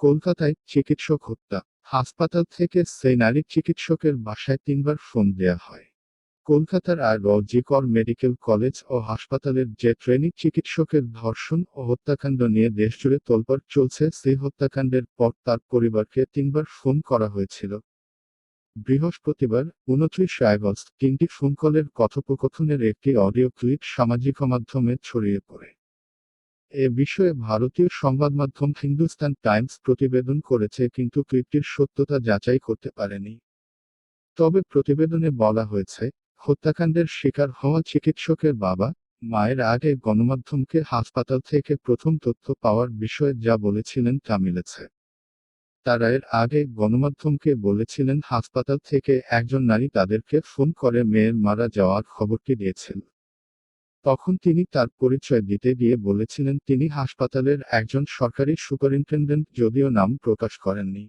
কলকাতায় চিকিৎসক হত্যা। হাসপাতাল থেকে সেই নারী চিকিৎসকের বাসায় তিনবার ফোন দেয়া হয়। কলকাতার আর জি কর মেডিকেল কলেজ ও হাসপাতালের যে ট্রেনিং চিকিৎসকের ধর্ষণ ও হত্যাকাণ্ড নিয়ে দেশজুড়ে তোলপাড় চলছে, সেই হত্যাকাণ্ডের পর তার পরিবারকে তিনবার ফোন করা হয়েছিল। বৃহস্পতিবার, উনত্রিশ আগস্ট, তিনটি ফোন কলের কথোপকথনের একটি অডিও ক্লিপ সামাজিক মাধ্যমে ছড়িয়ে পড়ে। এ বিষয়ে ভারতীয় সংবাদ মাধ্যম হিন্দুস্তান টাইমস প্রতিবেদন করেছে কিন্তু ক্লিপটির সত্যতা যাচাই করতে পারেনি। তবে প্রতিবেদনে বলা হয়েছে, হত্যাকাণ্ডের শিকার হওয়া চিকিৎসকের বাবা মায়ের আগে গণমাধ্যমকে হাসপাতাল থেকে প্রথম তথ্য পাওয়ার বিষয়ে যা বলেছিলেন তা মিলেছে। তারা এর আগে গণমাধ্যমকে বলেছিলেন হাসপাতাল থেকে একজন নারী তাদেরকে ফোন করে মেয়ের মারা যাওয়ার খবরটি দিয়েছেন তখন তিনি তার পরিচয় দিতে গিয়ে বলেছিলেন, তিনি হাসপাতালের একজন সরকারি সুপারিনটেন্ডেন্ট যদিও নাম প্রকাশ করেননি।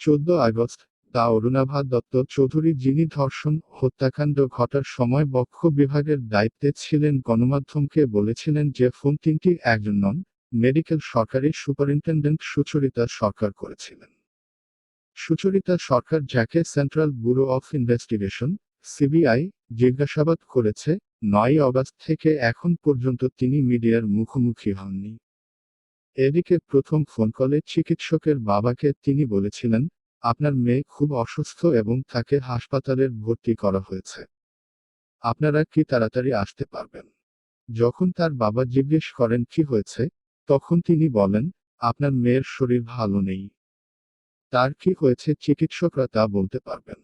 চোদ্দ আগস্ট তা অরুণাভা দত্ত চৌধুরী যিনি ধর্ষণ হত্যাকাণ্ড ঘটার সময় বক্ষ বিভাগের দায়িত্বে ছিলেন, গণমাধ্যমকে বলেছিলেন যে ফোন তিনটি একজন নন, মেডিকেল সরকারি সুপারিনটেন্ডেন্ট সুচরিতা সরকার করেছিলেন। সুচরিতা সরকার যাকে central bureau of investigation, CBI, জিজ্ঞাসাবাদ করেছে নয় অগাস্ট থেকে এখন পর্যন্ত তিনি মিডিয়ার মুখোমুখি হননি। এদিকে প্রথম ফোন কলে চিকিৎসকের বাবাকে তিনি বলেছিলেন, আপনার মেয়ে খুব অসুস্থ এবং তাকে হাসপাতালের ভর্তি করা হয়েছে। আপনারা কি তাড়াতাড়ি আসতে পারবেন? যখন তার বাবা জিজ্ঞেস করেন, কি হয়েছে? তখন তিনি বলেন, আপনার মেয়ের শরীর ভালো নেই। তার কি হয়েছে চিকিৎসকরা তা বলতে পারবেন।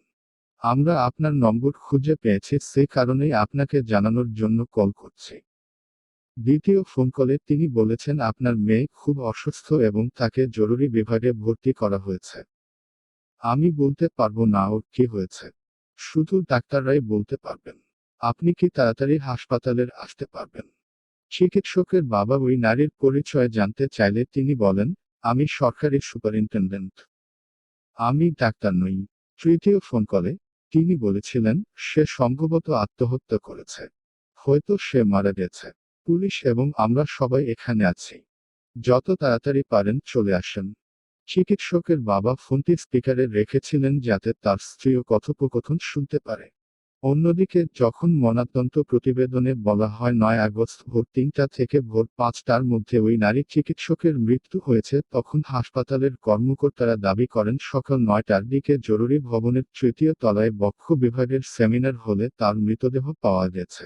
আমরা আপনার নম্বর খুঁজে পেয়েছি, সে কারণেই আপনাকে জানানোর জন্য কল করছি। দ্বিতীয় ফোন কলে তিনি বলেছেন, আপনার মেয়ে খুব অসুস্থ এবং তাকে জরুরি বিভাগে ভর্তি করা হয়েছে। আমি বলতে পারব না ওর কি হয়েছে। শুধু ডাক্তাররাই বলতে পারবেন। আপনি কি তাড়াতাড়ি হাসপাতালের আসতে পারবেন? চিকিৎসকের বাবা ওই নারীর পরিচয় জানতে চাইলে তিনি বলেন, আমি সরকারি সুপারিনটেন্ডেন্ট। আমি ডাক্তার নই। তৃতীয় ফোন কলে তিনি বলেছিলেন, সে সম্ভবত আত্মহত্যা করেছে। হয়তো সে মারা গেছে। পুলিশ এবং আমরা সবাই এখানে আছি। যত তাড়াতাড়ি পারেন চলে আসেন। চিকিৎসকের বাবা ফোনটি স্পিকারে রেখেছিলেন যাতে তার স্ত্রীও কথোপকথন শুনতে পারে। অন্যদিকে, যখন ময়নাতন্ত প্রতিবেদনে বলা হয় নয় আগস্ট ভোর তিনটা থেকে ভোর পাঁচটার মধ্যে ওই নারী চিকিৎসকের মৃত্যু হয়েছে, তখন হাসপাতালের কর্মকর্তারা দাবি করেন সকাল নয়টার দিকে জরুরি ভবনের তৃতীয় তলায় বক্ষ বিভাগের সেমিনার হলে তার মৃতদেহ পাওয়া গেছে।